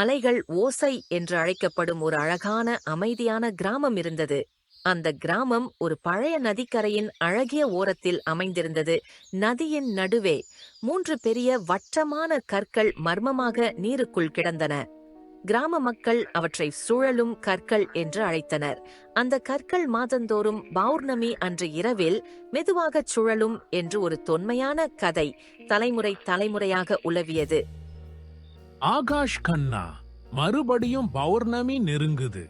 அலைகள் ஓசை என்று அழைக்கப்படும் ஒரு அழகான அமைதியான கிராமம் இருந்தது. அந்த கிராமம் ஒரு பழைய நதிக்கரையின் அழகிய ஓரத்தில் அமைந்திருந்தது. நதியின் நடுவே மூன்று பெரிய வட்டமான கற்கள் மர்மமாக நீருக்குள் கிடந்தன. கிராம மக்கள் அவற்றை சுழலும் கற்கள் என்று அழைத்தனர். அந்த கற்கள் மாதந்தோறும் பௌர்ணமி அன்று இரவில் மெதுவாகச் சுழலும் என்று ஒரு தொன்மையான கதை தலைமுறை தலைமுறையாக உலவியது ஆகாஷ் கண்ணா மறுபடியும் பௌர்ணமி நெருங்குது.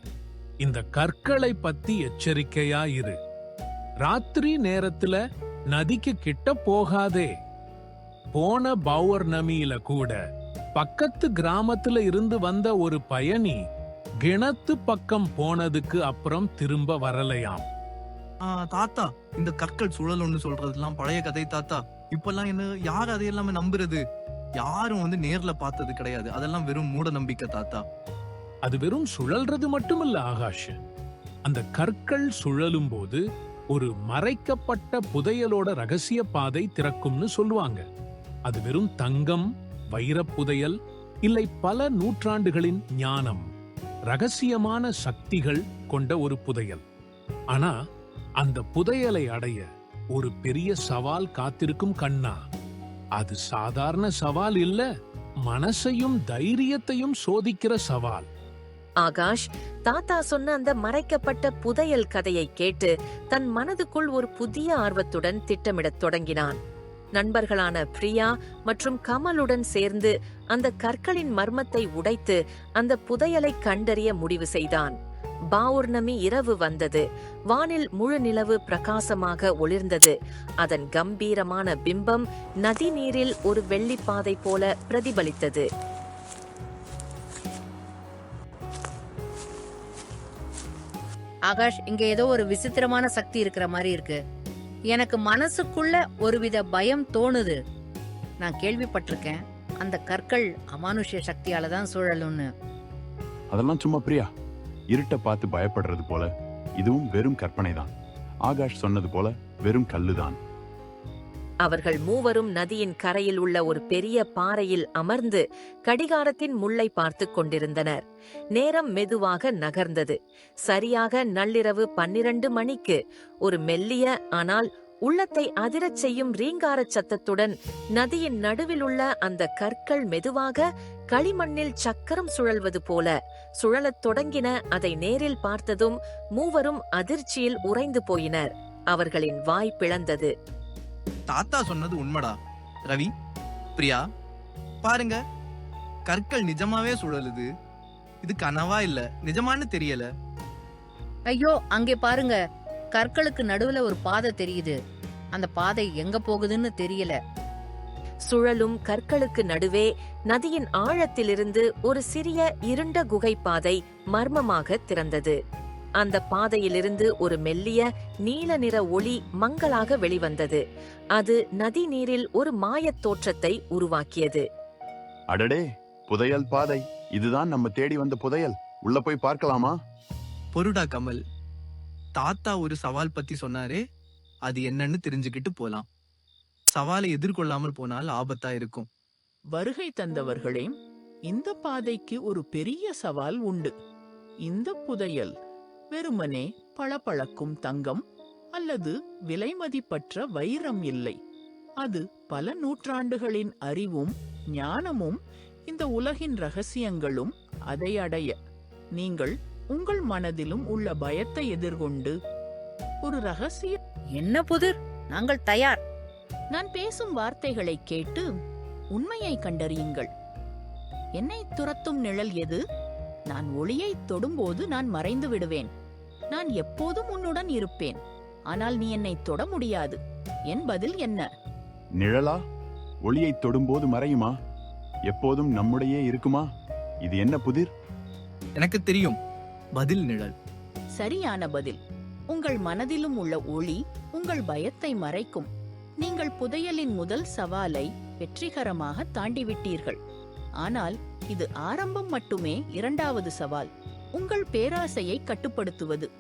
இந்த கற்களை பத்தி எச்சரிக்கையா இரு. ராத்திரி நேரத்துல நதிக்கு கிட்ட போகாதே. போன பௌர்ணமியில கூட பக்கத்து கிராமத்துல இருந்து வந்த ஒரு பயணி கிணத்து பக்கம் போனதுக்கு அப்புறம் திரும்ப வரலையாம். தாத்தா இந்த கற்கள் சுழலும்னு சொல்றதெல்லாம் பழைய கதை தாத்தா. இப்பெல்லாம் என்ன யார் அதையெல்லாமே நம்புறது? யாரும் வந்து நேர்ல பார்த்தது கிடையாது. அதெல்லாம் வெறும் மூட நம்பிக்கை தாத்தா. அது வெறும் சுழல்றது மட்டுமல்ல ஆகாஷ். அந்த கற்கள் சுழலும் போது ஒரு மறைக்கப்பட்ட புதையலோட ரகசிய பாதை திறக்கும்னு சொல்லுவாங்க. அது வெறும் தங்கம் வைரப் புதையல் இல்லை பல நூற்றாண்டுகளின் ஞானம் ரகசியமான சக்திகள் கொண்ட ஒரு புதையல். ஆனா அந்த புதையலை அடைய ஒரு பெரிய சவால் காத்திருக்கும் கண்ணா. அது சாதாரண சவால் இல்ல மனசையும் தைரியத்தையும் சோதிக்கிற சவால். ஆகாஷ் தாத்தா சொன்ன அந்த மறைக்கப்பட்ட புதையல் கதையை கேட்டு தன் மனதுக்குள் ஒரு புதிய ஆர்வத்துடன் திட்டமிடத் தொடங்கினான். நண்பர்களான பிரியா மற்றும் கமலுடன் சேர்ந்து அந்த கற்களின் மர்மத்தை உடைத்து அந்த புதையலை கண்டறிய முடிவு செய்தான். பௌர்ணமி இரவு வந்தது. வானில் முழு நிலவு பிரகாசமாக ஒளிர்ந்தது. அதன் கம்பீரமான பிம்பம் நதி நீரில் ஒரு வெள்ளிப்பாதை போல பிரதிபலித்தது. ஆகாஷ் இங்க ஏதோ ஒரு விசித்திரமான சக்தி இருக்கிற மாதிரி இருக்கு. எனக்கு மனசுக்குள்ள ஒருவித பயம் தோணுது. நான் கேள்விப்பட்டிருக்கேன். அந்த கற்கள் அமானுஷ்ய சக்தியால தான் சூழலும்னு. அதெல்லாம் சும்மா பிரியா? இருட்ட பார்த்து பயப்படுறது போல இதுவும் வெறும் கற்பனை தான் ஆகாஷ் சொன்னது போல வெறும் கல்லுதான். அவர்கள் மூவரும் நதியின் கரையில் உள்ள ஒரு பெரிய பாறையில் அமர்ந்து கடிகாரத்தின் முள்ளை பார்த்துக் கொண்டிருந்தனர். நேரம் மெதுவாக நகர்ந்தது. சரியாக நள்ளிரவு பன்னிரண்டு மணிக்கு ஒரு மெல்லிய ஆனால் உள்ளத்தை அதிரச் செய்யும் ரீங்காரச் சத்தத்துடன் நதியின் நடுவில் உள்ள அந்த கற்கள் மெதுவாக களிமண்ணில் சக்கரம் சுழல்வது போல சுழலத் தொடங்கின அதை நேரில் பார்த்ததும் மூவரும் அதிர்ச்சியில் உறைந்து போயினர். அவர்களின் வாய் பிளந்தது. தாத்தா சொன்னது உண்மைடா ரவி. பிரியா பாருங்க. கற்கள் நிஜமாவே சுழலுது. இது கனவா இல்ல நிஜமான்னு தெரியல. ஐயோ அங்கே பாருங்க. கற்களுக்கு நடுவுல ஒரு பாதை தெரியுது. அந்த பாதை எங்க போகுதுன்னு தெரியல. சுழலும் கற்களுக்கு நடுவே நதியின் ஆழத்திலிருந்து ஒரு சிறிய இருண்ட குகை பாதை மர்மமாக திறந்தது. அந்த பாதையிலிருந்து ஒரு மெல்லிய நீல நிற ஒளி மங்கலாக வெளிவந்தது. அது நதி நீரில் ஒரு மாயத் தோற்றத்தை உருவாக்கியது. அடடே புதையல் பாதை. இதுதான் நம்ம தேடி வந்த புதையல். உள்ள போய் பார்க்கலாமா? பொருடா கமல் தாத்தா ஒரு சவால் பத்தி சொன்னாரே அது என்னன்னு தெரிஞ்சுக்கிட்டு போலாம். சவாலை எதிர்கொள்ளாமல் போனால் ஆபத்தா இருக்கும். வருகை தந்தவர்களே இந்த பாதைக்கு ஒரு பெரிய சவால் உண்டு. இந்த புதையல் வெறுமனே பளபளக்கும் தங்கம் அல்லது விலைமதிப்பற்ற வைரம் இல்லை. அது பல நூற்றாண்டுகளின் அறிவும் ஞானமும் இந்த உலகின் ரகசியங்களும் அதை அடைய. நீங்கள் உங்கள் மனதிலும் உள்ள பயத்தை எதிர்கொண்டு ஒரு ரகசிய என்ன புதிர்? நாங்கள் தயார். நான் பேசும் வார்த்தைகளை கேட்டு உண்மையை கண்டறியுங்கள். என்னை துரத்தும் நிழல் எது? நான் ஒளியை தொடும்போது நான் மறைந்து விடுவேன். நான் எப்போதும் உன்னுடன் இருப்பேன். ஆனால் நீ என்னை தொட முடியாது. என் பதில் என்ன? நிழலா? ஒளியை தொடும்போது மறையுமா? எப்போதும் நம்முடையே இருக்குமா? இது என்ன புதிர்? எனக்கு தெரியும். பதில் நிழல். சரியான பதில். உங்கள் மனதிலும் உள்ள ஒளி உங்கள் பயத்தை மறைக்கும். நீங்கள் புதையலின் முதல் சவாலை வெற்றிகரமாக தாண்டிவிட்டீர்கள். ஆனால் இது ஆரம்பம் மட்டுமே இரண்டாவது சவால். உங்கள் பேராசையை கட்டுப்படுத்துவது.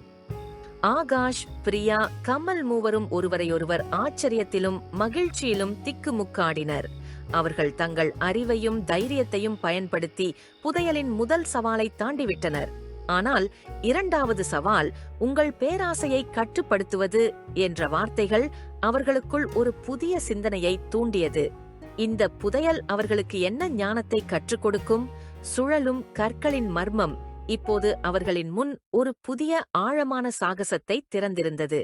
ஆகாஷ் பிரியா கமல் மூவரும் ஒருவரையொருவர் ஆச்சரியத்திலும் மகிழ்ச்சியிலும் திக்குமுக்காடினர். அவர்கள் தங்கள் அறிவையும் தைரியத்தையும் பயன்படுத்தி புதையலின் முதல் சவாலை தாண்டிவிட்டனர். ஆனால் இரண்டாவது சவால் உங்கள் பேராசையை கட்டுப்படுத்துவது என்ற வார்த்தைகள் அவர்களுக்குள் ஒரு புதிய சிந்தனையை தூண்டியது. இந்த புதையல் அவர்களுக்கு என்ன ஞானத்தை கற்றுக் கொடுக்கும் சுழலும் கற்களின் மர்மம். இப்போது அவர்களின் முன் ஒரு புதிய ஆழமான சாகசத்தை திறந்திருந்தது.